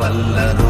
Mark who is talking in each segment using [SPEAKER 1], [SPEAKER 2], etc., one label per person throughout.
[SPEAKER 1] வல்லரோ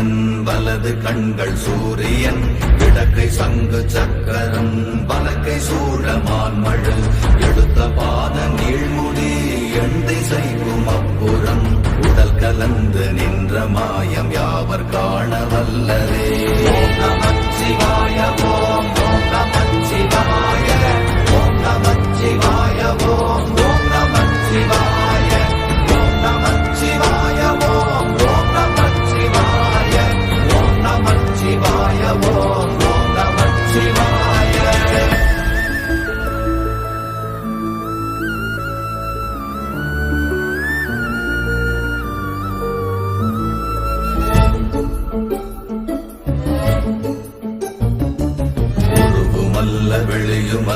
[SPEAKER 1] சந்திரன் வலது கண்கள் சூரியன் இடக்கை சங்கு சக்கரம் வலக்கை சூழமான் மழு எடுத்த பாத நீழ்முடி எண் திசைக்கும் அப்புறம் உடல் கலந்து நின்ற மாயம் யாவர் காண வல்லரே ஓம்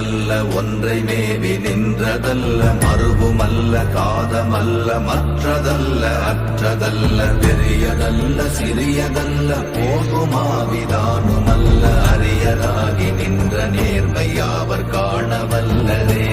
[SPEAKER 1] அல்ல ஒன்றை மேவி நின்றதல்ல மறுபுமல்ல காதமல்ல மற்றதல்ல அற்றதல்ல பெரியதல்ல சிறியதல்ல போகுமாவிதானுமல்ல அரியராகி நின்ற நேர்மையாவர் காணவல்லதே.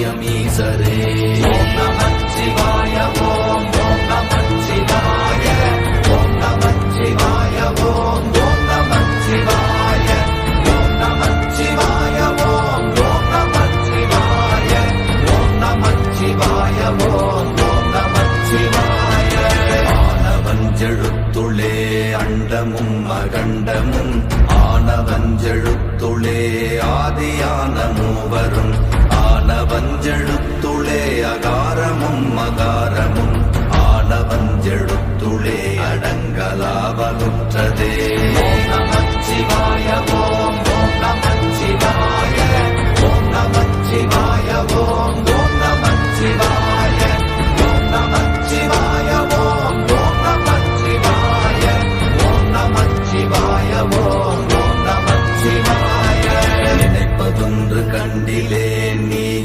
[SPEAKER 1] ஈசரே ஓம் நமச்சிவாய ஓம் ஓம் நமச்சிவாய ஓம் நமச்சிவாய ஓம் ஓம் நமச்சிவாய ஓம் நமச்சிவாய ஓம் ஓம் நமச்சிவாய ஓம் நமச்சிவாய ஓம் ஓம் நமச்சிவாய ஆனவஞ்செழுத்துளே அண்டமும் அகண்டமும் ஆனவஞ்செழுத்துளே ஆதியான மூவரும் ஆனவஞ்செழுத்துளே அகாரமும் மகாரமும் ஆனவஞ்செழுத்துளே அடங்கலாவலுற்றதே ஓம் நமச்சிவாய ஓம்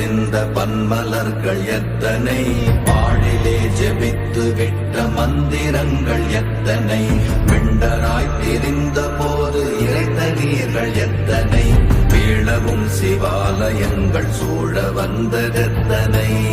[SPEAKER 1] பறித்தெறிந்த பன்மலர்கள் எத்தனை? பாழிலே ஜெபித்து விட்ட மந்திரங்கள் எத்தனை? பிண்டராய் திரிந்த போது இறைத்த நீர்கள் எத்தனை? வீழவும் சிவாலயங்கள் சூழ வந்ததெத்தனை?